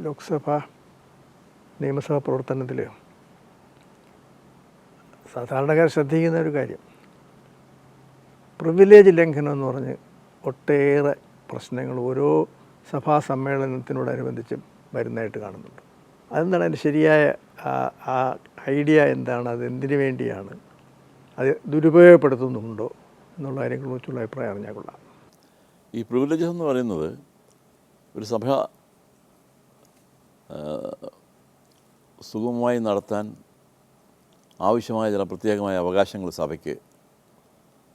ലോക്സഭ നിയമസഭാ പ്രവർത്തനത്തിൽ സാധാരണക്കാർ ശ്രദ്ധിക്കുന്ന ഒരു കാര്യം. പ്രിവിലേജ് ലംഘനം എന്ന് പറഞ്ഞ് ഒട്ടേറെ പ്രശ്നങ്ങൾ ഓരോ സഭാ സമ്മേളനത്തിനോടനുബന്ധിച്ചും വരുന്നതായിട്ട് കാണുന്നുണ്ട്. അതെന്താണ് അതിന്റെ ശരിയായ ആ- ഐഡിയ എന്താണ്? അത് എന്തിനു വേണ്ടിയാണ്? അത് ദുരുപയോഗപ്പെടുത്തുന്നുണ്ടോ എന്നുള്ള കാര്യങ്ങളെക്കുറിച്ചുള്ള അഭിപ്രായം അറിഞ്ഞാൽ കൊള്ളാം. ഈ പ്രിവിലേജസ് എന്ന് പറയുന്നത് ഒരു സഭ സുഗമമായി നടത്താൻ ആവശ്യമായ ചില പ്രത്യേകമായ അവകാശങ്ങൾ സഭയ്ക്ക്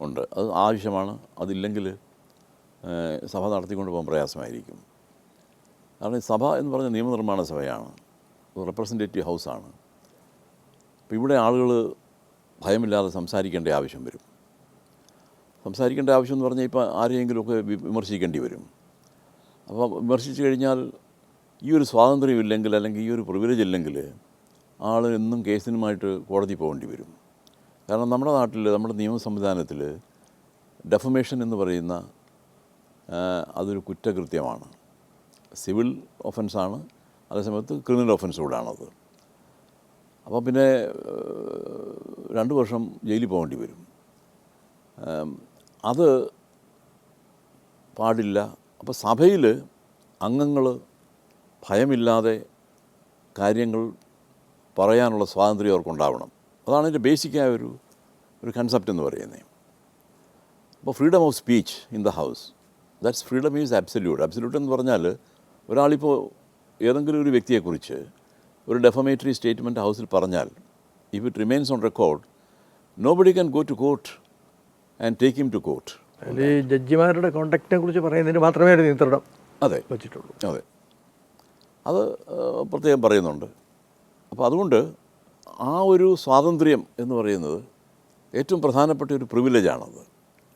ഉണ്ട്. അത് ആവശ്യമാണ്. അതില്ലെങ്കിൽ സഭ നടത്തിക്കൊണ്ട് പോകാൻ പ്രയാസമായിരിക്കും. കാരണം സഭ എന്ന് പറഞ്ഞ നിയമനിർമ്മാണ സഭയാണ്. റെപ്രസെന്റേറ്റീവ് ഹൗസാണ് അപ്പോൾ ഇവിടെ ആളുകൾ ഭയമില്ലാതെ സംസാരിക്കേണ്ട ആവശ്യം വരും. സംസാരിക്കേണ്ട ആവശ്യം എന്ന് പറഞ്ഞാൽ ഇപ്പോൾ ആരെയെങ്കിലുമൊക്കെ വിമർശിക്കേണ്ടി വരും. അപ്പോൾ വിമർശിച്ചു കഴിഞ്ഞാൽ ഈ ഒരു സ്വാതന്ത്ര്യം ഇല്ലെങ്കിൽ അല്ലെങ്കിൽ ഈ ഒരു പ്രിവിലേജ് ഇല്ലെങ്കിൽ ആൾ എന്നും കേസിനുമായിട്ട് കോടതി പോകേണ്ടി വരും. കാരണം നമ്മുടെ നാട്ടിൽ നമ്മുടെ നിയമ സംവിധാനത്തിൽ ഡെഫമേഷൻ എന്ന് പറയുന്ന അതൊരു കുറ്റകൃത്യമാണ്. സിവിൽ ഒഫൻസാണ് അതേസമയത്ത് ക്രിമിനൽ ഒഫൻസ് കൂടാണത്. അപ്പോൾ പിന്നെ രണ്ട് വർഷം ജയിലിൽ പോകേണ്ടി വരും. അത് പാടില്ല. അപ്പോൾ സഭയിൽ അംഗങ്ങൾ ഭയമില്ലാതെ കാര്യങ്ങൾ പറയാനുള്ള സ്വാതന്ത്ര്യം അവർക്കുണ്ടാവണം. അതാണ് എന്റെ ബേസിക്കായ ഒരു ഒരു കൺസെപ്റ്റ് എന്ന് പറയുന്നത്. അപ്പോൾ freedom of speech in the house that's freedom is absolute absolute എന്ന് പറഞ്ഞാൽ ഒരാളിപ്പോൾ ഏതെങ്കിലും ഒരു വ്യക്തിയെക്കുറിച്ച് ഒരു ഡെഫമേറ്ററി സ്റ്റേറ്റ്മെന്റ് ഹൗസിൽ പറഞ്ഞാൽ if it remains on record nobody can go to court and take him to court ഈ ജഡ്ജിമാരുടെ കോണ്ടാക്റ്റിനെ കുറിച്ച് പറയുന്നതിന് മാത്രമേ നിയന്ത്രണം അതെ. വെച്ചിട്ടുള്ളൂ. അതെ. അത് പ്രത്യേകം പറയുന്നുണ്ട്. അപ്പോൾ അതുകൊണ്ട് ആ ഒരു സ്വാതന്ത്ര്യം എന്ന് പറയുന്നത് ഏറ്റവും പ്രധാനപ്പെട്ട ഒരു പ്രിവിലേജാണത്.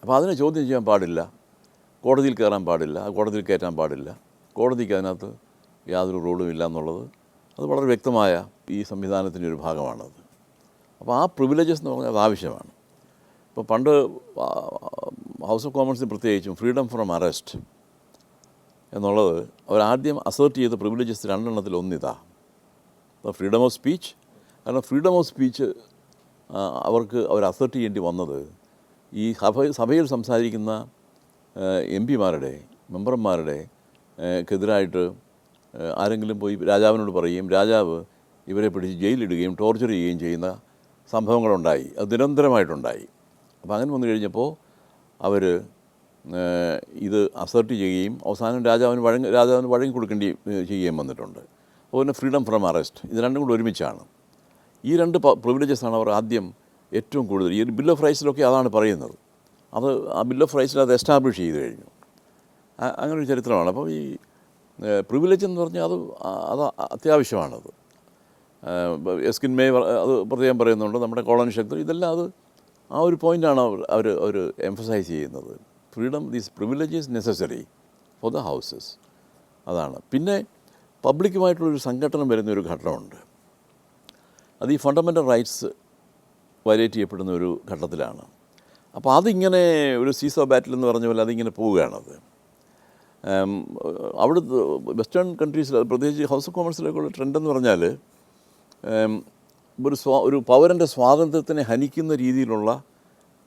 അപ്പോൾ അതിനെ ചോദ്യം ചെയ്യാൻ പാടില്ല. കോടതിയിൽ കയറാൻ പാടില്ല. കോടതിയിൽ കയറ്റാൻ പാടില്ല. കോടതിക്ക് അതിനകത്ത് യാതൊരു റോളും ഇല്ല എന്നുള്ളത് അത് വളരെ വ്യക്തമായ ഈ സംവിധാനത്തിന്റെ ഒരു ഭാഗമാണത്. അപ്പോൾ ആ പ്രിവിലേജസ് എന്ന് പറഞ്ഞാൽ അത് ആവശ്യമാണ്. ഇപ്പോൾ പണ്ട് ഹൗസ് ഓഫ് കോമൺസിന് പ്രത്യേകിച്ചും ഫ്രീഡം ഫ്രം അറസ്റ്റ് എന്നുള്ളത് അവരാദ്യം അസേർട്ട് ചെയ്ത പ്രിവിലേജസ് രണ്ടെണ്ണത്തിൽ ഒന്നിതാ. ഫ്രീഡം ഓഫ് സ്പീച്ച് കാരണം ഫ്രീഡം ഓഫ് സ്പീച്ച് അവർക്ക് അവർ അസേർട്ട് ചെയ്യേണ്ടി വന്നത് ഈ സഭ സഭയിൽ സംസാരിക്കുന്ന എം പിമാരുടെ മെമ്പർമാരുടെ എതിരായിട്ട് ആരെങ്കിലും പോയി രാജാവിനോട് പറയുകയും രാജാവ് ഇവരെ പിടിച്ച് ജയിലിടുകയും ടോർച്ചർ ചെയ്യുകയും ചെയ്യുന്ന സംഭവങ്ങളുണ്ടായി. അത് നിരന്തരമായിട്ടുണ്ടായി. അപ്പോൾ അങ്ങനെ വന്നു കഴിഞ്ഞപ്പോൾ അവർ ഇത് അസർട്ട് ചെയ്യുകയും അവസാനം രാജാവിന് വഴങ്ങി രാജാവിന് വഴങ്ങി കൊടുക്കേണ്ടി ചെയ്യുകയും വന്നിട്ടുണ്ട്. അതുപോലെ തന്നെ ഫ്രീഡം ഫ്രം അറസ്റ്റ് ഇത് രണ്ടും കൂടി ഒരുമിച്ചാണ്. ഈ രണ്ട് പ്രിവിലേജസാണ് അവർ ആദ്യം ഏറ്റവും കൂടുതൽ. ഈ ബില്ല് ഓഫ് റൈറ്റ്സിലൊക്കെ അതാണ് പറയുന്നത്. അത് ആ ബില്ല് ഓഫ് റൈറ്റ്സിൽ അത് എസ്റ്റാബ്ലിഷ് ചെയ്ത് കഴിഞ്ഞു. അങ്ങനെ ഒരു ചരിത്രമാണ്. അപ്പോൾ ഈ പ്രിവിലേജ് എന്ന് പറഞ്ഞാൽ അത് അത് അത്യാവശ്യമാണത്. എസ്കിൻ മേ അത് പ്രത്യേകം പറയുന്നുണ്ട്. നമ്മുടെ കോളനി ശക്തി ഇതെല്ലാം അത് ആ ഒരു പോയിന്റാണ് അവർ അവർ അവർ എംഫസൈസ് ചെയ്യുന്നത്. Freedom these privilege is necessary for the houses അതാണ്. പിന്നെ പബ്ലിക്കുമായിട്ടുള്ളൊരു സംഘടന വരുന്ന ഒരു ഘട്ടമുണ്ട്. അത് ഈ ഫണ്ടമെന്റൽ റൈറ്റ്സ് വയലേറ്റ് ചെയ്യപ്പെടുന്ന ഒരു ഘട്ടത്തിലാണ്. അപ്പോൾ അതിങ്ങനെ ഒരു സീസോ ബാറ്റിൽ എന്ന് പറഞ്ഞ പോലെ അതിങ്ങനെ പോവുകയാണത് അവിടെ വെസ്റ്റേൺ കൺട്രീസിൽ പ്രത്യേകിച്ച് ഹൗസ് ഓഫ് കോമേഴ്സിലേക്കുള്ള ട്രെൻഡ് എന്ന് പറഞ്ഞാൽ ഒരു സ്വാ ഒരു പൗരന്റെ സ്വാതന്ത്ര്യത്തിനെ ഹനിക്കുന്ന രീതിയിലുള്ള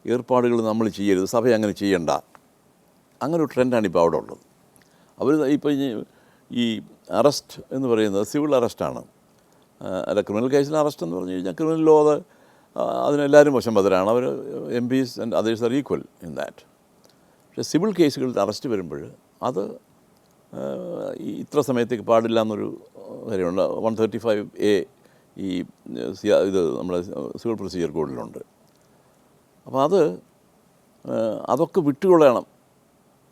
ഏർപ്പാടുകൾ നമ്മൾ ചെയ്യരുത്. സഭ അങ്ങനെ ചെയ്യണ്ട. അങ്ങനെ ഒരു ട്രെൻഡാണ് ഇപ്പോൾ അവിടെ ഉള്ളത്. അവർ ഇപ്പോൾ ഈ അറസ്റ്റ് എന്ന് പറയുന്നത് സിവിൽ അറസ്റ്റാണ്. അല്ല ക്രിമിനൽ കേസിൽ അറസ്റ്റ് എന്ന് പറഞ്ഞു കഴിഞ്ഞാൽ ക്രിമിനൽ ലോ അത് അതിനെല്ലാവരും വശംബദ്ധരാണ് അവർ M Ps and others are equal in that പക്ഷേ സിവിൽ കേസുകളിൽ അറസ്റ്റ് വരുമ്പോൾ അത് ഇത്ര സമയത്തേക്ക് പാടില്ല എന്നൊരു കാര്യമുണ്ട്. വൺ തേർട്ടി ഫൈവ് എ ഈ ഇത് നമ്മുടെ സിവിൽ പ്രൊസീജിയർ കോഡിലുണ്ട്. അപ്പോൾ അത് അതൊക്കെ വിട്ടുകൊള്ളണം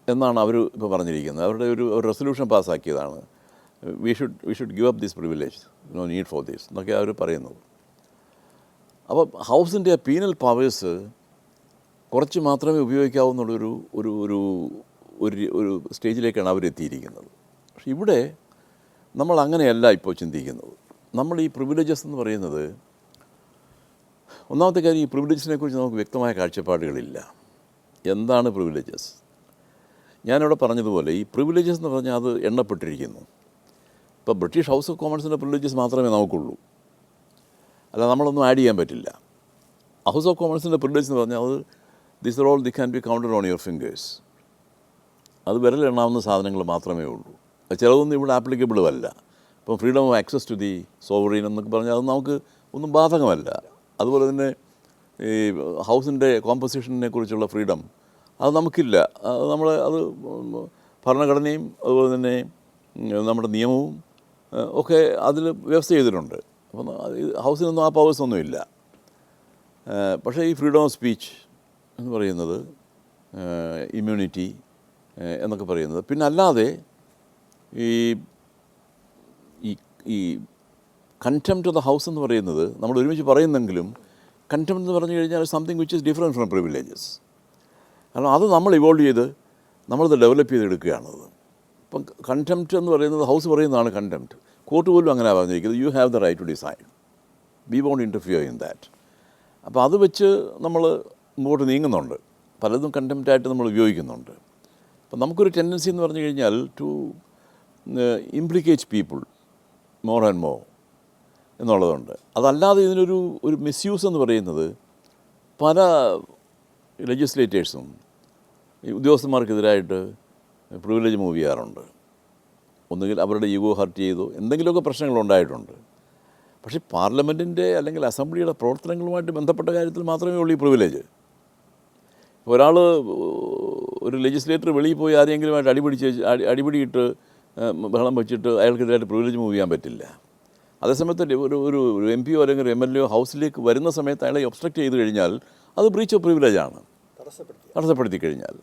എന്നാണ് അവർ ഇപ്പോൾ പറഞ്ഞിരിക്കുന്നത്. അവരുടെ ഒരു resolution പാസ്സാക്കിയതാണ്. We should we should give up these privilege no need for these എന്നൊക്കെ അവർ പറയുന്നത്. അപ്പോൾ ഹൗസിന്റെ പീനൽ പവേഴ്സ് കുറച്ച് മാത്രമേ ഉപയോഗിക്കാവൂ എന്നുള്ളൊരു ഒരു ഒരു ഒരു ഒരു സ്റ്റേജിലേക്കാണ് അവരെത്തിയിരിക്കുന്നത് പക്ഷെ ഇവിടെ നമ്മൾ അങ്ങനെയല്ല ഇപ്പോൾ ചിന്തിക്കുന്നത്. നമ്മൾ ഈ പ്രിവിലേജസ് എന്ന് പറയുന്നത് ഒന്നാമത്തെ കാര്യം ഈ പ്രിവിലേജസിനെ കുറിച്ച് നമുക്ക് വ്യക്തമായ കാഴ്ചപ്പാടുകളില്ല. എന്താണ് പ്രിവിലേജസ് ഞാനിവിടെ പറഞ്ഞതുപോലെ ഈ പ്രിവിലേജസ് എന്ന് പറഞ്ഞാൽ അത് എണ്ണപ്പെട്ടിരിക്കുന്നു. ഇപ്പോൾ ബ്രിട്ടീഷ് ഹൗസ് ഓഫ് കോമൺസിന്റെ പ്രിവിലേജസ് മാത്രമേ നമുക്കുള്ളൂ. അല്ല നമ്മളൊന്നും ആഡ് ചെയ്യാൻ പറ്റില്ല. ഹൗസ് ഓഫ് കോമൺസിന്റെ പ്രിവിലേജ് എന്ന് പറഞ്ഞാൽ അത് this are all the can be counted on your fingers അത് വിരലെണ്ണാവുന്ന സാധനങ്ങൾ മാത്രമേ ഉള്ളൂ. ചിലതൊന്നും ഇവിടെ ആപ്ലിക്കബിളും അല്ല. ഇപ്പം freedom of access to the sovereign എന്നൊക്കെ പറഞ്ഞാൽ അത് നമുക്ക് ഒന്നും ബാധകമല്ല. അതുപോലെ തന്നെ ഈ ഹൗസിന്റെ കോമ്പസിഷനെ കുറിച്ചുള്ള ഫ്രീഡം അത് നമുക്കില്ല. അത് നമ്മൾ അത് ഭരണഘടനയും അതുപോലെ തന്നെ നമ്മുടെ നിയമവും ഒക്കെ അതിൽ വ്യവസ്ഥ ചെയ്തിട്ടുണ്ട്. അപ്പം ഹൗസിനൊന്നും ആ പവേഴ്സ് ഒന്നുമില്ല പക്ഷേ ഈ ഫ്രീഡം ഓഫ് സ്പീച്ച് എന്ന് പറയുന്നത് ഇമ്മ്യൂണിറ്റി എന്നൊക്കെ പറയുന്നത്. പിന്നെ അല്ലാതെ ഈ ഈ ഈ കണ്ടംപ്റ്റ് ഓഫ് ദ ഹൗസ് എന്ന് പറയുന്നത് നമ്മൾ ഒരുമിച്ച് പറയുന്നെങ്കിലും കണ്ടംപ്റ്റ് എന്ന് പറഞ്ഞു കഴിഞ്ഞാൽ something which is different from privileges കാരണം അത് നമ്മൾ ഇവോൾവ് ചെയ്ത് നമ്മളത് ഡെവലപ്പ് ചെയ്തെടുക്കുകയാണത് ഇപ്പം കണ്ടംപ്റ്റ് എന്ന് പറയുന്നത് ഹൗസ് പറയുന്നതാണ് കണ്ടംപ്റ്റ് കോർട്ട് പോലും അങ്ങനെ പറഞ്ഞിരിക്കുന്നത്. You have the right to decide we won't interfere in that അപ്പോൾ അത് വെച്ച് നമ്മൾ മുമ്പോട്ട് നീങ്ങുന്നുണ്ട്. പലതും കണ്ടംപ്റ്റായിട്ട് നമ്മൾ ഉപയോഗിക്കുന്നുണ്ട്. അപ്പം നമുക്കൊരു ടെൻഡൻസി എന്ന് പറഞ്ഞു കഴിഞ്ഞാൽ to implicate people more and more എന്നുള്ളതുണ്ട്. അതല്ലാതെ ഇതിനൊരു ഒരു മിസ്യൂസ് എന്ന് പറയുന്നത് പല ലെജിസ്ലേറ്റേഴ്സും ഈ ഉദ്യോഗസ്ഥന്മാർക്കെതിരായിട്ട് പ്രിവിലേജ് മൂവ് ചെയ്യാറുണ്ട്. ഒന്നുകിൽ അവരുടെ ഈഗോ ഹർട്ട് ചെയ്തു എന്തെങ്കിലുമൊക്കെ പ്രശ്നങ്ങൾ ഉണ്ടായിട്ടുണ്ട് പക്ഷേ പാർലമെന്റിന്റെ അല്ലെങ്കിൽ അസംബ്ലിയുടെ പ്രവർത്തനങ്ങളുമായിട്ട് ബന്ധപ്പെട്ട കാര്യത്തിൽ മാത്രമേ ഉള്ളൂ ഈ പ്രിവിലേജ് ഒരാൾ ഒരു ലെജിസ്ലേറ്റർ വെളിയിൽ പോയി ആരെങ്കിലുമായിട്ട് അടിപിടിച്ച് അടി അടിപിടിയിട്ട് ബഹളം വെച്ചിട്ട് അയാൾക്കെതിരായിട്ട് പ്രിവിലേജ് മൂവ് ചെയ്യാൻ പറ്റില്ല. അതേസമയത്ത് ഒരു ഒരു ഒരു എം പിയോ അല്ലെങ്കിൽ ഒരു എം എൽ എ ഹൗസിലേക്ക് വരുന്ന സമയത്ത് അയാളെ ഒബ്സ്ട്രക്ട് ചെയ്ത് കഴിഞ്ഞാൽ അത് ബ്രീച്ച് ഓഫ് പ്രിവിലേജാണ് തടസ്സപ്പെടുത്തി. കഴിഞ്ഞാൽ.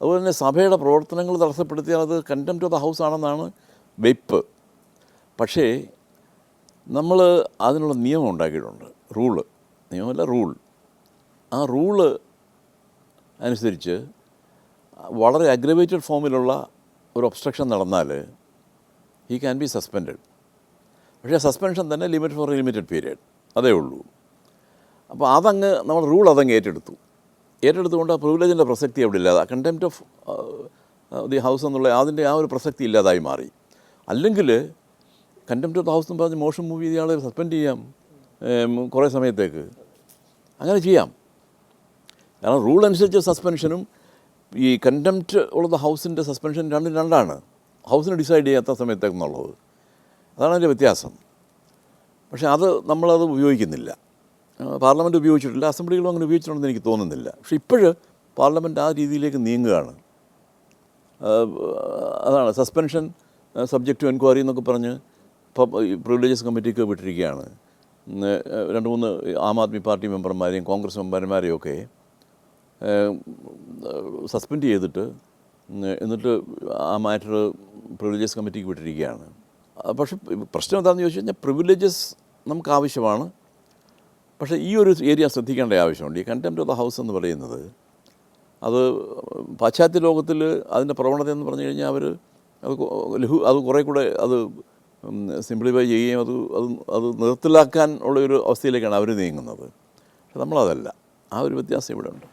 അതുപോലെ തന്നെ സഭയുടെ പ്രവർത്തനങ്ങൾ തടസ്സപ്പെടുത്തിയാൽ അത് കണ്ടംപ്റ്റ് ഓഫ് ദ ഹൗസ് ആണെന്നാണ് വെയ്പ്പ്. പക്ഷേ നമ്മൾ അതിനുള്ള നിയമം ഉണ്ടാക്കിയിട്ടുണ്ട്. റൂൾ. നിയമമല്ല റൂൾ. ആ റൂൾ അനുസരിച്ച് വളരെ അഗ്രവേറ്റഡ് ഫോമിലുള്ള ഒരു ഒബ്സ്ട്രക്ഷൻ നടന്നാൽ ഹീ ക്യാൻ ബി സസ്പെൻഡഡ് പക്ഷേ സസ്പെൻഷൻ തന്നെ ലിമിറ്റ് ഫോർ ലിമിറ്റഡ് പീരീഡ് അതേ ഉള്ളൂ. അപ്പോൾ അതങ്ങ് നമ്മൾ റൂൾ അതങ്ങ് ഏറ്റെടുത്തു. ഏറ്റെടുത്തുകൊണ്ട് ആ പ്രിവിലേജിന്റെ പ്രസക്തി അവിടെ ഇല്ലാതെ കണ്ടംപ്റ്റ് ഓഫ് ദി ഹൗസ് എന്നുള്ള അതിന്റെ ആ ഒരു പ്രസക്തി ഇല്ലാതായി മാറി. അല്ലെങ്കിൽ കണ്ടംപ്റ്റ് ഓഫ് ദ ഹൗസ് എന്ന് പറഞ്ഞ് മോഷൻ മൂവ് ചെയ്ത സസ്പെൻഡ് ചെയ്യാം കുറേ സമയത്തേക്ക്. അങ്ങനെ ചെയ്യാം. കാരണം റൂൾ അനുസരിച്ച് സസ്പെൻഷനും ഈ കണ്ടംപ്റ്റ് ഉള്ളത് ഹൗസിന്റെ സസ്പെൻഷൻ രണ്ടും രണ്ടാണ്. ഹൗസിന് ഡിസൈഡ് ചെയ്യാത്ത സമയത്തേക്കെന്നുള്ളത്. അതാണ് അതിന്റെ വ്യത്യാസം. പക്ഷേ അത് നമ്മളത് ഉപയോഗിക്കുന്നില്ല. പാർലമെന്റ് ഉപയോഗിച്ചിട്ടില്ല അസംബ്ലികളും അങ്ങനെ ഉപയോഗിച്ചിട്ടുണ്ടെന്ന് എനിക്ക് തോന്നുന്നില്ല. പക്ഷെ ഇപ്പോഴ് പാർലമെന്റ് ആ രീതിയിലേക്ക് നീങ്ങുകയാണ്. അതാണ് സസ്പെൻഷൻ സബ്ജക്റ്റ് ടു എൻക്വയറി എന്നൊക്കെ പറഞ്ഞ് പ്രിവിലേജസ് കമ്മിറ്റിക്ക് വിട്ടിരിക്കുകയാണ്. രണ്ട് മൂന്ന് ആം ആദ്മി പാർട്ടി മെമ്പർമാരെയും കോൺഗ്രസ് മെമ്പർമാരെയും ഒക്കെ സസ്പെൻഡ് ചെയ്തിട്ട് എന്നിട്ട് ആ മാറ്റർ പ്രിവിലേജസ് കമ്മിറ്റിക്ക് വിട്ടിരിക്കുകയാണ്. പക്ഷേ പ്രശ്നം എന്താണെന്ന് ചോദിച്ചു കഴിഞ്ഞാൽ പ്രിവിലേജസ് നമുക്ക് ആവശ്യമാണ് പക്ഷേ ഈ ഒരു ഏരിയ ശ്രദ്ധിക്കേണ്ട ആവശ്യമുണ്ട്. ഈ കണ്ടംപ്റ്റ് ഓഫ് ദ ഹൗസ് എന്ന് പറയുന്നത് അത് പാശ്ചാത്യ ലോകത്തിൽ അതിന്റെ പ്രവണത എന്ന് പറഞ്ഞു കഴിഞ്ഞാൽ അവർ അത് ലഹു അത് കുറേ കൂടെ അത് സിംപ്ലിഫൈ ചെയ്യുകയും അത് അത് അത് നിർത്തലാക്കാൻ ഉള്ള ഒരു അവസ്ഥയിലേക്കാണ് അവർ നീങ്ങുന്നത്. പക്ഷെ നമ്മളതല്ല. ആ ഒരു വ്യത്യാസം ഇവിടെ ഉണ്ട്